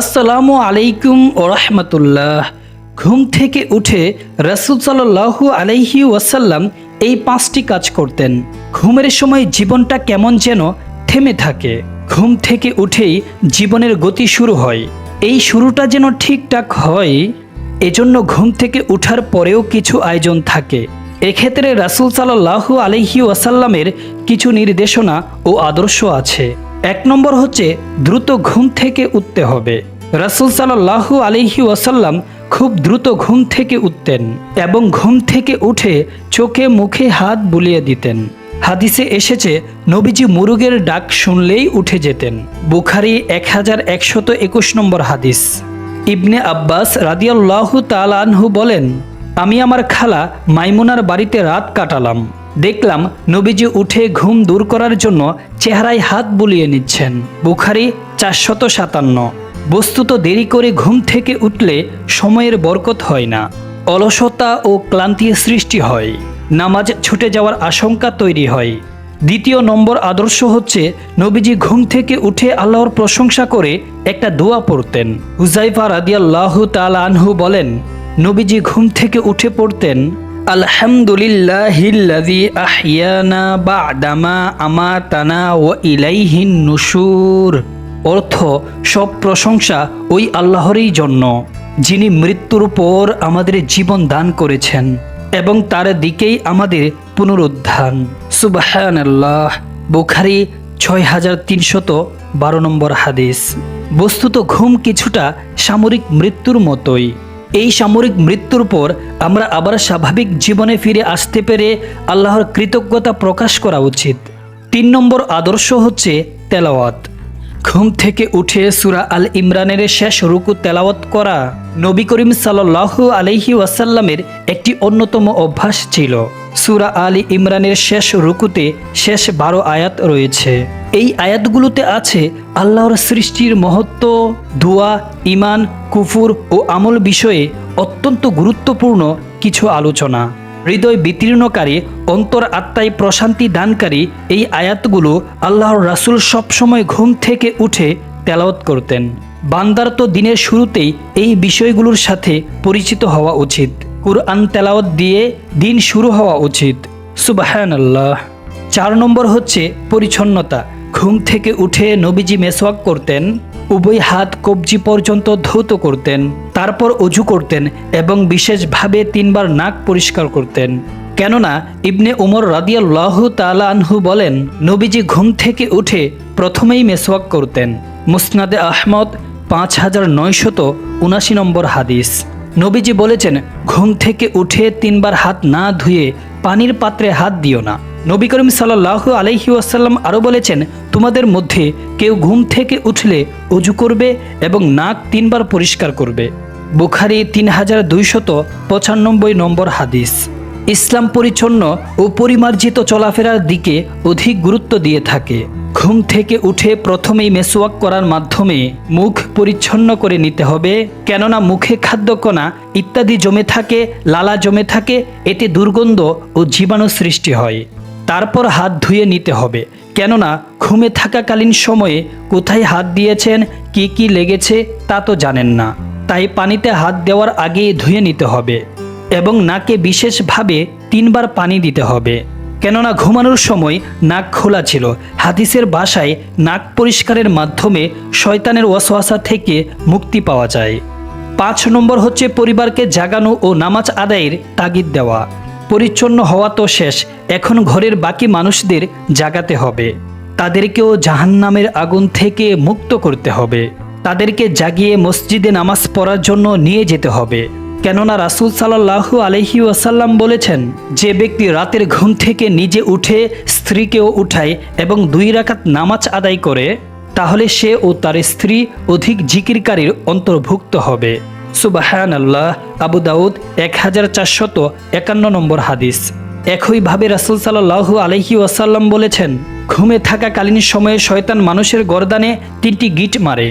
আসসালামু আলাইকুম ও রহমতুল্লাহ। ঘুম থেকে উঠে রাসুল সাল্লাহু আলাইহি ওয়াসাল্লাম এই পাঁচটি কাজ করতেন। ঘুমের সময় জীবনটা কেমন যেন থেমে থাকে। ঘুম থেকে উঠেই জীবনের গতি শুরু হয়। এই শুরুটা যেন ঠিকঠাক হয়, এজন্য ঘুম থেকে উঠার পরেও কিছু আয়োজন থাকে। এক্ষেত্রে রাসুল সাল্লাহু আলহি ওয়াসাল্লামের কিছু নির্দেশনা ও আদর্শ আছে। এক নম্বর হচ্ছে দ্রুত ঘুম থেকে উঠতে হবে। রাসুল সাল্লাহু আলহি ওয়াসাল্লাম খুব দ্রুত ঘুম থেকে উঠতেন এবং ঘুম থেকে উঠে চোখে মুখে হাত বুলিয়ে দিতেন। হাদিসে এসেছে, নবীজি মুরুগের ডাক শুনলেই উঠে যেতেন। বুখারি এক হাজার একশত একুশ নম্বর হাদিস। ইবনে আব্বাস রাদিয়াল্লাহু তালানহু বলেন, আমি আমার খালা মাইমুনার বাড়িতে রাত কাটালাম। দেখলাম নবীজি উঠে ঘুম দূর করার জন্য চেহারায় হাত বুলিয়ে নিচ্ছেন। বুখারি চারশত সাতান্ন। বস্তুত দেরি করে ঘুম থেকে উঠলে সময়ের বরকত হয় না। অলসতা ও ক্লান্তির সৃষ্টি হয়। নামাজ ছুটে যাওয়ার আশঙ্কা তৈরি হয়। দ্বিতীয় নম্বর আদর্শ হচ্ছে নবীজি ঘুম থেকে উঠে আল্লাহর প্রশংসা করে একটা দোয়া পড়তেন। হুজাইফা রাদিয়াল্লাহু তাআলা আনহু বলেন, নবীজি ঘুম থেকে উঠে পড়তেন আলহামদুলিল্লাহিল্লাযী আহিয়ানা বা'দামা আমাতানা ওয়া ইলাইহিন নুশুর। অর্থ, সব প্রশংসা ওই আল্লাহরই জন্য, যিনি মৃত্যুর পর আমাদের জীবন দান করেছেন এবং তার দিকেই আমাদের পুনরুদ্ধান। সুবাহান আল্লাহ বুখারি ছয় হাজার তিনশত বারো নম্বর হাদিস। বস্তুত ঘুম কিছুটা সামরিক মৃত্যুর মতোই। এই সামরিক মৃত্যুর পর আমরা আবার স্বাভাবিক জীবনে ফিরে আসতে পেরে আল্লাহর কৃতজ্ঞতা প্রকাশ করা উচিত। তিন নম্বর আদর্শ হচ্ছে তেলাওয়াত। ঘুম থেকে উঠে সুরা আল ইমরানের শেষ রুকু তেলাওয়াত করা নবী করিম সাল্লাহ আলহি ওয়াসাল্লামের একটি অন্যতম অভ্যাস ছিল। সুরা আলী ইমরানের শেষ রুকুতে শেষ বারো আয়াত রয়েছে। এই আয়াতগুলোতে আছে আল্লাহর সৃষ্টির মহত্ব, দোয়া ইমান কুফুর ও আমল বিষয়ে অত্যন্ত গুরুত্বপূর্ণ কিছু আলোচনা। হৃদয় বিতীর্ণকারী, অন্তর আত্মায় প্রশান্তি দানকারী এই আয়াতগুলো আল্লাহর রাসুল সবসময় ঘুম থেকে উঠে তেলাওত করতেন। বান্দার তো দিনের শুরুতেই এই বিষয়গুলোর সাথে পরিচিত হওয়া উচিত। কুরআন তেলাওয়াত দিয়ে দিন শুরু হওয়া উচিত। সুবাহান আল্লাহ চার নম্বর হচ্ছে পরিচ্ছন্নতা। ঘুম থেকে উঠে নবীজি মেসওয়াক করতেন, উভয় হাত কবজি পর্যন্ত ধৌত করতেন, তারপর অজু করতেন এবং বিশেষভাবে তিনবার নাক পরিষ্কার করতেন। কেননা, ইবনে উমর রাদিয়াল্লাহু তাআলা আনহু বলেন, নবীজি ঘুম থেকে উঠে প্রথমেই মেসওয়াক করতেন। মুসনাদে আহমদ পাঁচ হাজার নয়শত উনাশি নম্বর হাদিস। নবীজি বলেছেন, ঘুম থেকে উঠে তিনবার হাত না ধুয়ে পানির পাত্রে হাত দিও না। নবী করিম সাল্লাহ আলহি আসাল্লাম আরও বলেছেন, তোমাদের মধ্যে কেউ ঘুম থেকে উঠলে উজু করবে এবং নাক তিনবার পরিষ্কার করবে। বুখারি তিন হাজার দুইশত পঁচানব্বই নম্বর হাদিস। ইসলাম পরিচ্ছন্ন ও পরিমার্জিত চলাফেরার দিকে অধিক গুরুত্ব দিয়ে থাকে। ঘুম থেকে উঠে প্রথমেই মেসোয়াক করার মাধ্যমে মুখ পরিচ্ছন্ন করে নিতে হবে, কেননা মুখে খাদ্যকণা ইত্যাদি জমে থাকে, লালা জমে থাকে, এতে দুর্গন্ধ ও জীবাণু সৃষ্টি হয়। তারপর হাত ধুয়ে নিতে হবে, কেননা ঘুমে থাকাকালীন সময়ে কোথায় হাত দিয়েছেন, কি কি লেগেছে তা তো জানেন না। তাই পানিতে হাত দেওয়ার আগেই ধুয়ে নিতে হবে। এবং নাকে বিশেষভাবে তিনবার পানি দিতে হবে। কেননা ঘুমানোর সময় নাক খোলা ছিল। হাদিসের বাসায় নাক পরিষ্কারের মাধ্যমে শয়তানের ওয়াসওয়াসা থেকে মুক্তি পাওয়া যায়। পাঁচ নম্বর হচ্ছে পরিবারকে জাগানো ও নামাজ আদায়ের তাগিদ দেওয়া। পরিচ্ছন্ন হওয়া তো শেষ, এখন ঘরের বাকি মানুষদের জাগাতে হবে। তাদেরকেও জাহান্নামের আগুন থেকে মুক্ত করতে হবে। তাদেরকে জাগিয়ে মসজিদে নামাজ পড়ার জন্য নিয়ে যেতে হবে। কেননা রাসুল সাল্লাহু আলহি ওয়াসাল্লাম বলেছেন, যে ব্যক্তি রাতের ঘুম থেকে নিজে উঠে স্ত্রীকেও উঠায় এবং দুই রাকাত নামাজ আদায় করে, তাহলে সে ও তার স্ত্রী অধিক জিকিরকারীর অন্তর্ভুক্ত হবে। সুবাহান আল্লাহ আবু দাউদ এক হাজার চারশত একান্ন নম্বর হাদিস। একইভাবে রাসুল সাল্লাহু আলহি ওয়াসাল্লাম বলেছেন, ঘুমে থাকাকালীন সময়ে শয়তান মানুষের গরদানে তিনটি গিট মারে।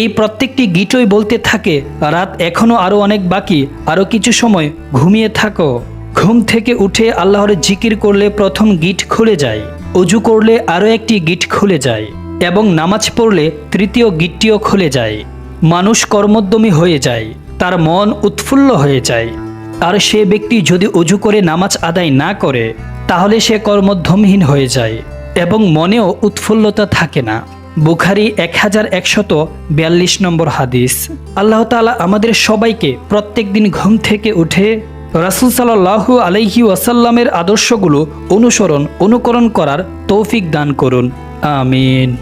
এই প্রত্যেকটি গিটই বলতে থাকে, রাত এখনও আরও অনেক বাকি আরও কিছু সময় ঘুমিয়ে থাকো। ঘুম থেকে উঠে আল্লাহর জিকির করলে প্রথম গিট খুলে যায়, অজু করলে আরও একটি গিট খুলে যায়, এবং নামাজ পড়লে তৃতীয় গিটটিও খুলে যায়। মানুষ কর্মোদ্যমী হয়ে যায়, তার মন উৎফুল্ল হয়ে যায়। আর সে ব্যক্তি যদি অজু করে নামাজ আদায় না করে, তাহলে সে কর্মধ্যমহীন হয়ে যায়, এবং মনেও উৎফুল্লতা থাকে না। বুখারি এক হাজার একশত বিয়াল্লিশ নম্বর হাদিস। আল্লাহ তালা আমাদের সবাইকে প্রত্যেক দিন ঘুম থেকে উঠে রাসুল সাল্লাহ আলহি ওয়াসাল্লামের আদর্শগুলো অনুসরণ, অনুকরণ করার তৌফিক দান করুন। আমিন।